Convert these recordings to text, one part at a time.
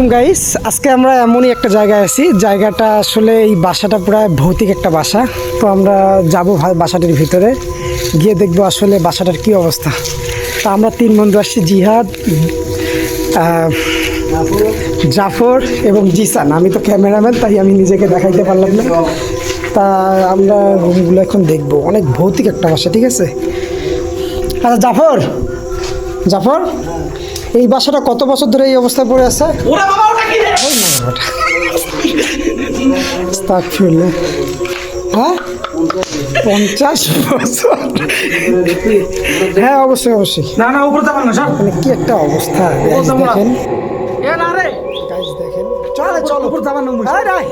Guys আজকে আমরা এমনই একটা জায়গায় আছি। জায়গাটা আসলে এই বাসাটা পুরো ভৌতিক একটা বাসা। তো আমরা যাব বাসাটির ভিতরে। গিয়ে দেখব আসলে বাসাটার কি অবস্থা। তা আমরা তিন বন্ধু আসছি, জিহাদ জাফর এবং জিসান। আমি তো ক্যামেরাম্যান, তাই আমি নিজেকে দেখাইতে পারলাম না। তা আমরা রুমগুলো এখন দেখব। অনেক ভৌতিক একটা বাসা, ঠিক আছে? আচ্ছা জাফর? জাফর? এই বাসাটা কত বছর ধরে এই অবস্থায় পড়ে আছে? ওরা বাবা ওটা কি হ্যাঁ? পঞ্চাশ বছর। হ্যাঁ অবশ্যই অবশ্যই। না না উপরে যাবেন না স্যার মানে কি একটা অবস্থা। দেখেন। এ না রে। গাইজ দেখেন। চলে চলো উপরে যাবেন না আয়, আয়।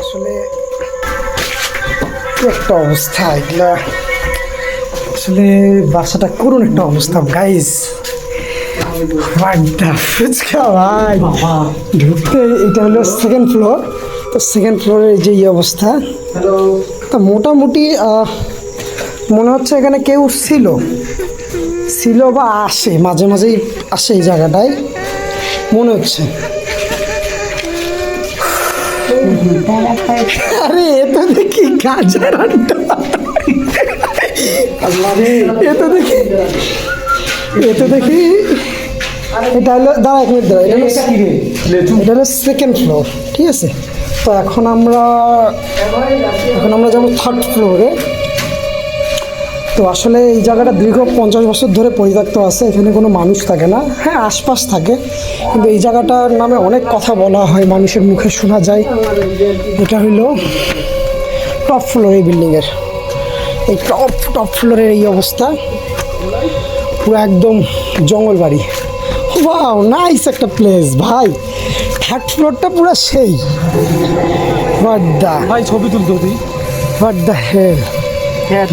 আসলে কি একটা অবস্থা এগুলা? আসলে বাসাটা করুন একটা অবস্থা গাইজ ভাই? ঢুকতে এটা হলো সেকেন্ড ফ্লোর তো সেকেন্ড ফ্লোরের যে এই অবস্থা তা মোটামুটি মনে হচ্ছে এখানে কেউ ছিল। ছিল বা আসে মাঝে মাঝেই আসে এই জায়গাটায় মনে হচ্ছে। আরে এ তো দেখি গাজার আড্ডা। এ তো দেখি। এ দেখি। এটা হলো দাঁড়া এক মিনিট দাঁড়া। এটা হলো এটা হলো সেকেন্ড ফ্লোর ঠিক আছে? তো এখন আমরা এখন আমরা যাব থার্ড ফ্লোরে তো আসলে এই জায়গাটা দীর্ঘ পঞ্চাশ বছর ধরে পরিত্যক্ত আছে এখানে কোনো মানুষ থাকে না। হ্যাঁ আশপাশ থাকে কিন্তু এই জায়গাটার নামে অনেক কথা বলা হয় মানুষের মুখে শোনা যায়। এটা হইল টপ ফ্লোর এই বিল্ডিংয়ের এই টপ টপ ফ্লোরের এই অবস্থা। পুরো একদম জঙ্গল বাড়ি। ওয়াও নাইস একটা প্লেস ভাই। থার্ড ফ্লোরটা পুরো সেই। ভাই ছবি তুলতে তুই হেল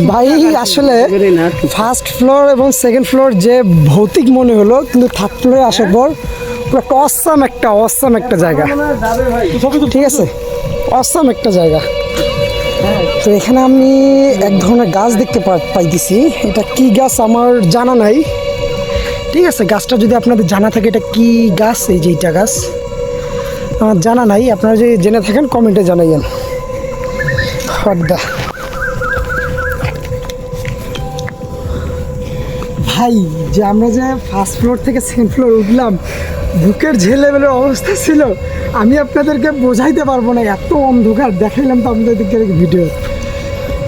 ভাই আসলে ফার্স্ট ফ্লোর এবং সেকেন্ড ফ্লোর যে ভৌতিক মনে হলো কিন্তু থার্ড ফ্লোরে আসার পর পুরো অসাম একটা অসাম একটা জায়গা। ছবি ঠিক আছে? অসাম একটা জায়গা। তো এখানে আমি এক ধরনের গাছ দেখতে পাইতেছি। এটা কি গাছ আমার জানা নাই। ঠিক আছে, গাছটা যদি আপনাদের জানা থাকে, এটা কি গাছ? এই যে এইটা গাছ। আমার জানা নাই, আপনারা যদি জেনে থাকেন, কমেন্টে জানাইয়েন। হদ্দা ভাই, যে আমরা যে ফার্স্ট ফ্লোর থেকে সেকেন্ড ফ্লোর উঠলাম, বুকের যে লেভেলের অবস্থা ছিল, আমি আপনাদেরকে বোঝাইতে পারব না, এত অন্ধকার। দেখাইলাম তো আপনাদেরকে ভিডিও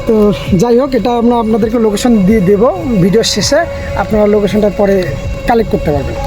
তো। যাই হোক, এটা আমরা আপনাদেরকে লোকেশন দিয়ে দেবো। ভিডিওর শেষে আপনারা লোকেশনটা পরে কালেক্ট করতে পারবেন।